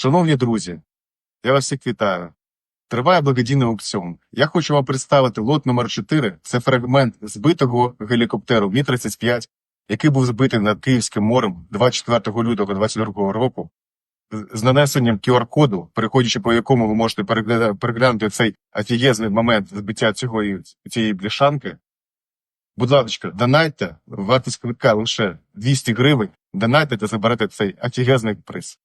Шановні друзі, я вас всіх вітаю. Триває благодійний аукціон. Я хочу вам представити лот номер 4 Це фрагмент збитого гелікоптеру Мі-35, який був збитий над Київським морем 24 лютого 2022 року. з- нанесенням QR-коду, переходячи по якому ви можете переглянути цей офігезний момент збиття цього, цієї бляшанки. Будь ласка, донайте, вартість квитка лише 200 гривень. Донайте та заберете цей офігезний приз.